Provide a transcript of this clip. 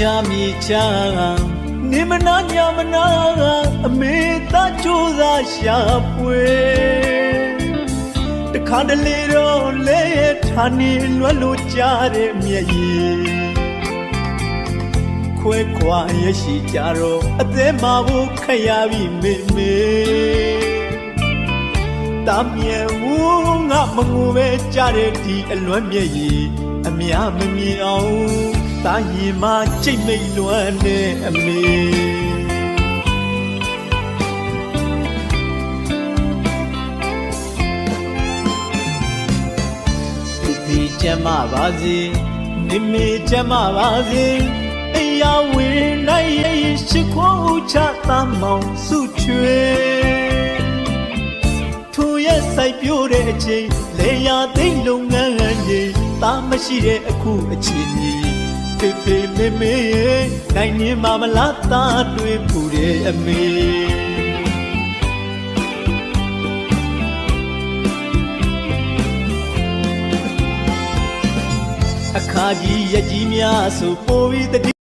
ချမြေချနေမနာညမနာအမေသားကြိုးစားရှာပွေတခါတလေတော့လဲဌာနေလွတ်လို့ကြားတဲ့မျက်ရည်ခွဲခွာရရှိကြတော့အသက်မှာဖို့ခရပြီမေမေတမ်းမြဲဝငါမငူပဲကြားတဲ့ဒီအလွမ်းမျက်ရည်အများမမြင်အောင် တာရင်မကြိတ်မိတ်လွမ်းနဲ့အမေဒီကျမ်းမပါစေနိမေကျမ်းမပါစေအရာဝင်နိုင်ရဲ့ရှိခိုးဥချသမမောင်စုချွေသူရဲ့စိုက်ပြိုးတဲ့အချိန်လေယာသိမ့်လုပ်ငန်းကြီးတာမရှိတဲ့အခုအချိန်ကြီး ဖေဖေမေမေရဲ့နိုင်နေမှာမလားသားတွေးပူတဲ့အမေအခါကြီးရကြီးများဆိုပိုပြီးတတိ